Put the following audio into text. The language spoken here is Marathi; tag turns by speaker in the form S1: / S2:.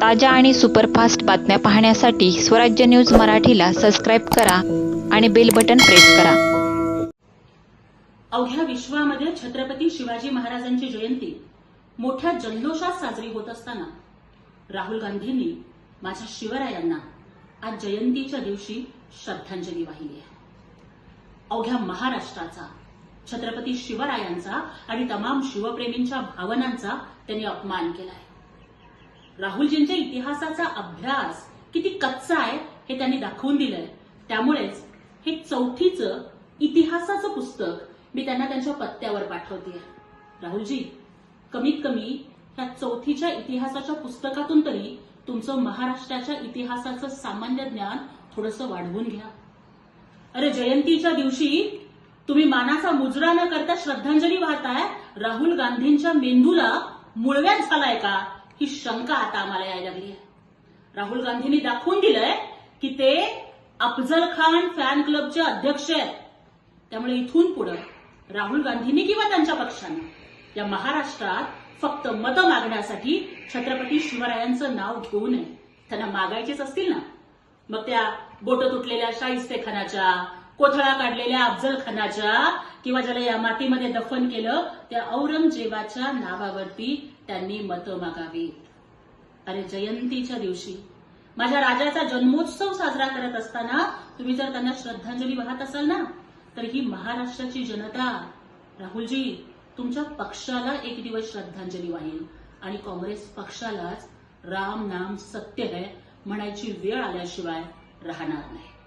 S1: ताज्या आणि सुपरफास्ट बातम्या पाहण्यासाठी स्वराज्य न्यूज मराठीला सबस्क्राईब करा आणि बेल बटन प्रेस करा.
S2: अवघ्या विश्वामध्ये छत्रपती शिवाजी महाराजांची जयंती मोठ्या जल्लोषात साजरी होत असताना राहुल गांधींनी माझ्या शिवरायांना आज जयंतीच्या दिवशी श्रद्धांजली वाहिली आहे. अवघ्या महाराष्ट्राचा छत्रपती शिवरायांचा आणि तमाम शिवप्रेमींच्या भावनांचा त्यांनी अपमान केला आहे राहुलजींच्या इतिहासाचा अभ्यास किती कच्चा आहे हे त्यांनी दाखवून दिलंय. त्यामुळेच हे चौथीचं इतिहासाचं पुस्तक मी त्यांना त्यांच्या पत्त्यावर पाठवते राहुलजी कमीत कमी ह्या चौथीच्या इतिहासाच्या पुस्तकातून तरी तुमचं महाराष्ट्राच्या इतिहासाचं सामान्य ज्ञान थोडंसं वाढवून घ्या. अरे जयंतीच्या दिवशी तुम्ही मानाचा मुजरा न करता श्रद्धांजली वाहताय राहुल गांधींच्या मेंदूला मुळव्यात झालाय का? ही शंका आता आम्हाला यायला लागली आहे. राहुल गांधींनी दाखवून दिलंय की ते अफजल खान फॅन क्लबचे अध्यक्ष आहेत. त्यामुळे इथून पुढे राहुल गांधींनी किंवा त्यांच्या पक्षाने या महाराष्ट्रात फक्त मतं मागण्यासाठी छत्रपती शिवरायांचं नाव घेऊ नये. त्यांना मागायचेच असतील ना? मग त्या बोट तुटलेल्या शाहिस्ते खानाच्या कोथळा काढलेल्या अफजल खानाच्या किंवा ज्याला या मातीमध्ये दफन केलं त्या औरंगजेबाच्या नावावरती त्यांनी मतं मागावीत अरे जयंतीच्या दिवशी माझ्या राजाचा जन्मोत्सव साजरा करत असताना तुम्ही जर त्यांना श्रद्धांजली वाहत असाल ना तर ही महाराष्ट्राची जनता. राहुलजी तुमच्या पक्षाला एक दिवस श्रद्धांजली वाहील आणि काँग्रेस पक्षालाच राम नाम सत्य है म्हणायची वेळ आल्याशिवाय राहणार नाही.